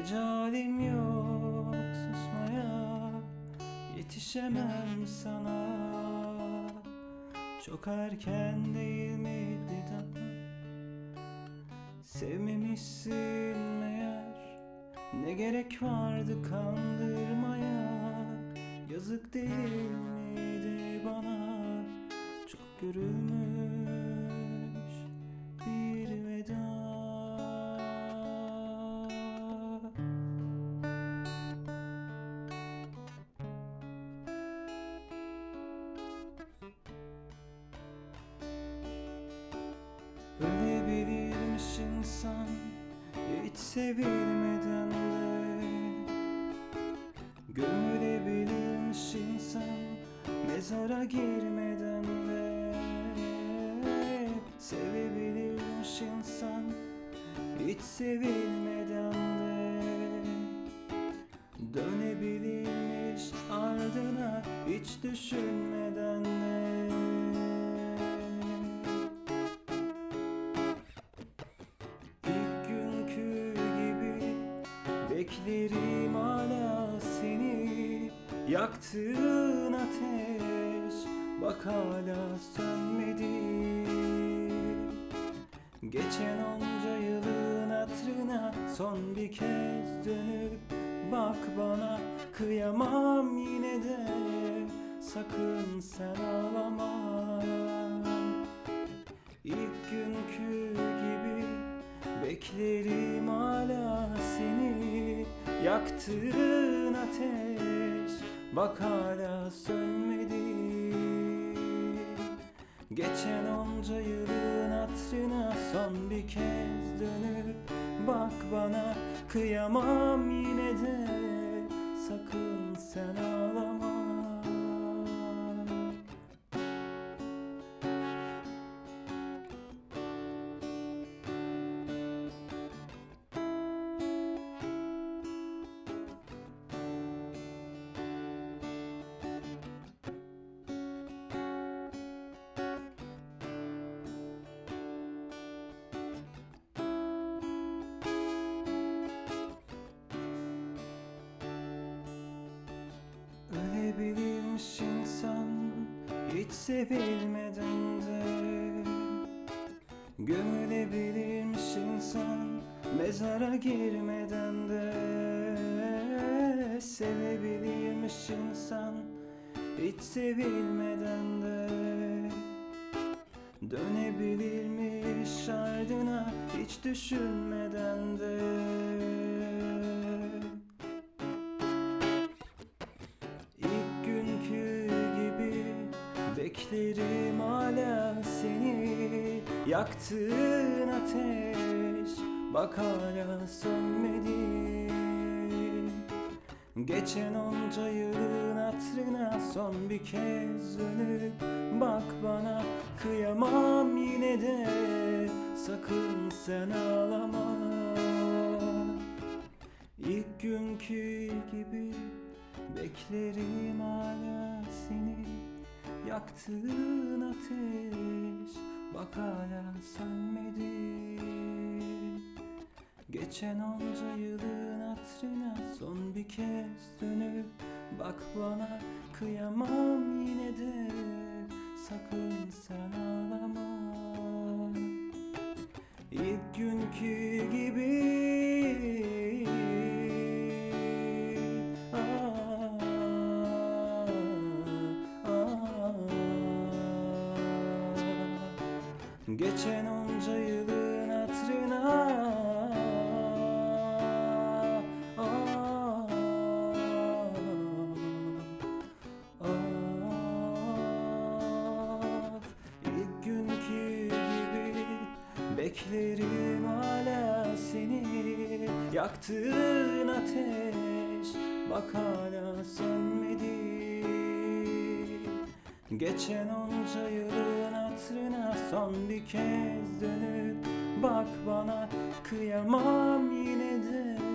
Mecalim yok susmaya Yetişemem sana. Çok erken değil mi daha Sevmemişsin meğer. Ne gerek vardı kandırmaya? Yazık değil miydi bana? Çok görülmüş sevilmeden de Gömülebilirmiş insan mezara girmeden de Sevebilirmiş insan hiç sevilmeden de Dönebilirmiş ardına hiç düşünmeden beklerim hala seni Yaktığın ateş bak hala sönmedi. Geçen onca yılın hatırına son bir kez dönüp bak bana Kıyamam yine de sakın sen ağlama. İlk günkü gibi beklerim Yaktığın ateş bak hala sönmedi. Geçen onca yılın hatırına son bir kez dönüp bak bana Kıyamam yine de. Sakın sen ağlama Ölebilirmiş insan hiç sevilmeden de Gömülebilirmiş insan mezara girmeden de Sevebilirmiş insan hiç sevilmeden de Dönebilirmiş ardına hiç düşünmeden de beklerim hala seni Yaktığın ateş bak hala sönmedi. Geçen onca yılın hatırına son bir kez dönüp bak bana Kıyamam yine de sakın sen ağlama. İlk günkü gibi beklerim hala seni Yaktığın ateş bak hala sönmedi Geçen onca yılın hatırına son bir kez dönüp Bak bana kıyamam yine de. Sakın sen ağlama. İlk günkü Geçen onca yılın hatırına ah, ah. İlk günkü gibi beklerim hala seni. Yaktığın ateş bak hala sönmedi Geçen onca yılın hatırına son bir kez dönüp Bak bana kıyamam yine de